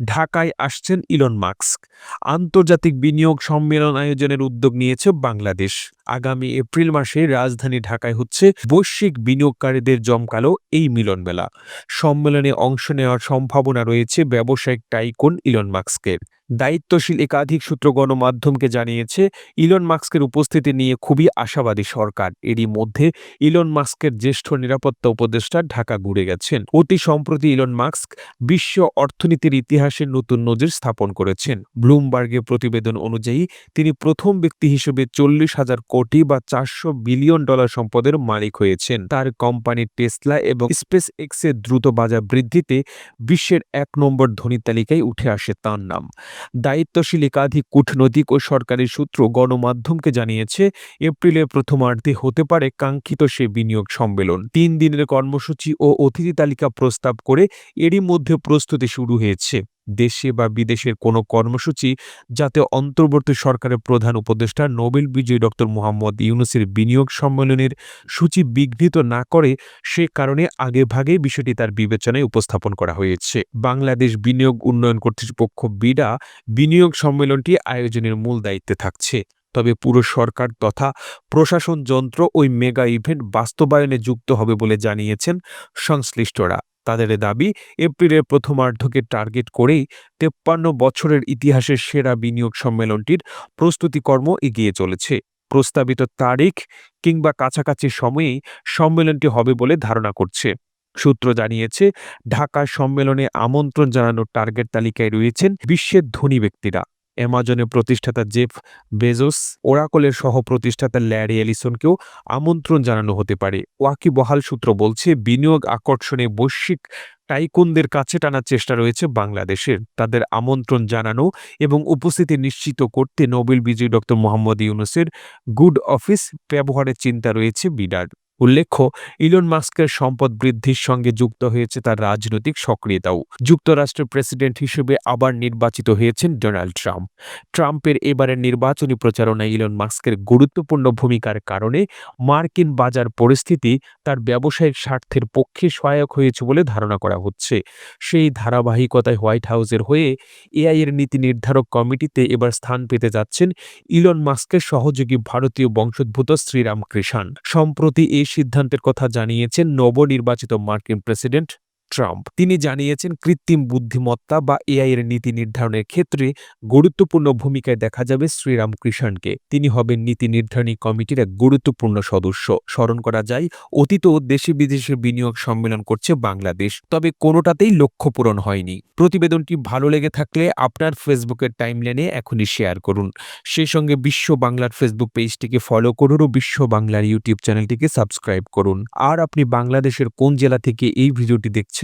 ঢাকায় আসছেন Elon Musk. আন্তর্জাতিক বিনিয়োগ সম্মেলন আয়োজনের উদ্যোগ নিয়েছে বাংলাদেশ। আগামী এপ্রিল মাসে রাজধানী ঢাকায় হচ্ছে বৈশ্বিক বিনিয়োগকারীদের জমকালো এই মিলনমেলা। সম্মেলনে অংশ নেওয়ার সম্ভাবনা রয়েছে ব্যবসায়িক টাইকুন ইলন মাস্কের। দায়িত্বশীল একাধিক সূত্র গণমাধ্যমকে জানিয়েছে, ইলন মাস্কের উপস্থিতি নিয়ে খুবই আশাবাদী সরকার। এরই মধ্যে ইলন মাস্কের জ্যেষ্ঠ নিরাপত্তা উপদেষ্টা ঢাকা ঘুরে গেছেন। অতি সম্প্রতি ইলন মাস্ক বিশ্ব অর্থনীতির ইতিহাসে নতুন নজির স্থাপন করেছেন। ব্লুমবার্গের প্রতিবেদন অনুযায়ী, তিনি প্রথম ব্যক্তি হিসেবে চল্লিশ হাজার কোটি বা চারশো বিলিয়ন ডলার সম্পদের মালিক হয়েছেন। তার কোম্পানি টেসলা এবং স্পেস এক্সের দ্রুত বাজার বৃদ্ধিতে বিশ্বের এক নম্বর ধনী তালিকায় উঠে আসে তার নাম। দায়িত্বশীল একাধিক কূটনৈতিক ও সরকারি সূত্র গণমাধ্যমকে জানিয়েছে এপ্রিলের প্রথমার্ধে হতে পারে কাঙ্ক্ষিত সে বিনিয়োগ সম্মেলন। তিন দিনের কর্মসূচি ও অতিথি তালিকা প্রস্তাব করে এরই মধ্যে প্রস্তুতি শুরু হয়েছে। দেশে বা বিদেশের কোনো কর্মসূচি যাতে অন্তর্বর্তী সরকারের প্রধান উপদেষ্টা নোবেল বিজয়ী ডক্টর মোহাম্মদ ইউনুসের বিনিয়োগ সম্মেলনের সূচি বিঘ্নিত না করে সে কারণে আগেভাগেই বিষয়টি তার বিবেচনায় উপস্থাপন করা হয়েছে। বাংলাদেশ বিনিয়োগ উন্নয়ন কর্তৃপক্ষ বিডা বিনিয়োগ সম্মেলনটি আয়োজনের মূল দায়িত্বে থাকছে। তবে পুরো সরকার তথা প্রশাসন যন্ত্র ওই মেগা ইভেন্ট বাস্তবায়নে যুক্ত হবে বলে জানিয়েছেন সংশ্লিষ্টরা। তাদের দাবি, এপ্রিলের প্রথমার্ধকে টার্গেট করেই তেপ্পান্ন বছরের ইতিহাসের সেরা বিনিয়োগ সম্মেলনটির প্রস্তুতিকর্ম এগিয়ে চলেছে। প্রস্তাবিত তারিখ কিংবা কাছাকাছি সময়েই সম্মেলনটি হবে বলে ধারণা করছে। সূত্র জানিয়েছে, ঢাকা সম্মেলনে আমন্ত্রণ জানানোর টার্গেট তালিকায় রয়েছেন বিশ্বের ধনী ব্যক্তিরা। অ্যামাজনের প্রতিষ্ঠাতা জেফ বেজোস, ওরাকলের সহ প্রতিষ্ঠাতা ল্যারি এলিসনকেও আমন্ত্রণ জানানো হতে পারে। ওয়াকিবহাল সূত্র বলছে, বিনিয়োগ আকর্ষণে বৈশ্বিক টাইকুনদের কাছে টানার চেষ্টা রয়েছে বাংলাদেশের। তাদের আমন্ত্রণ জানানো এবং উপস্থিতি নিশ্চিত করতে নোবেল বিজয়ী ডক্টর মোহাম্মদ ইউনুসের গুড অফিস ব্যবহারের চিন্তা রয়েছে বিডার উল্লেখ্য, ইলন মাস্কের সম্পদ বৃদ্ধির সঙ্গে যুক্ত হয়েছে তার রাজনৈতিক সক্রিয়তাও। যুক্তরাষ্ট্রের প্রেসিডেন্ট হিসেবে আবার নির্বাচিত হয়েছেন ডোনাল্ড ট্রাম্প। ট্রাম্পের এবারের নির্বাচনী প্রচারণায় ইলন মাস্কের গুরুত্বপূর্ণ ভূমিকার কারণে মার্কিন বাজার পরিস্থিতি তার ব্যবসায়িক স্বার্থের পক্ষে সহায়ক হয়েছে বলে ধারণা করা হচ্ছে। সেই ধারাবাহিকতায় হোয়াইট হাউসের হয়ে এআই এর নীতি নির্ধারক কমিটিতে এবার স্থান পেতে যাচ্ছেন ইলন মাস্কের সহযোগী ভারতীয় বংশোদ্ভূত শ্রীরাম কৃষাণ সম্প্রতি এই সিদ্ধান্তের কথা জানিয়েছেন নবনির্বাচিত মার্কিন প্রেসিডেন্ট ট্রাম্প। তিনি জানিয়েছেন কৃত্রিম বুদ্ধিমত্তা বা এআই এর নীতি নির্ধারণের ক্ষেত্রে গুরুত্বপূর্ণ ভূমিকায় দেখা যাবে শ্রীরাম কৃষণকে তিনি হবেন নীতি নির্ধারণী কমিটির এক গুরুত্বপূর্ণ সদস্য। স্মরণ করা যায়, অতীত দেশে বিদেশে বিনিয়োগ সম্মেলন করছে বাংলাদেশ, তবে কোনোটাতেই লক্ষ্য পূরণ হয়নি। প্রতিবেদনটি ভালো লেগে থাকলে আপনার ফেসবুকের টাইমলাইনে এখনই শেয়ার করুন। সেই সঙ্গে বিশ্ব বাংলার ফেসবুক পেজটিকে ফলো করুন ও বিশ্ব বাংলার ইউটিউব চ্যানেলটিকে সাবস্ক্রাইব করুন। আর আপনি বাংলাদেশের কোন জেলা থেকে এই ভিডিওটি দেখছেন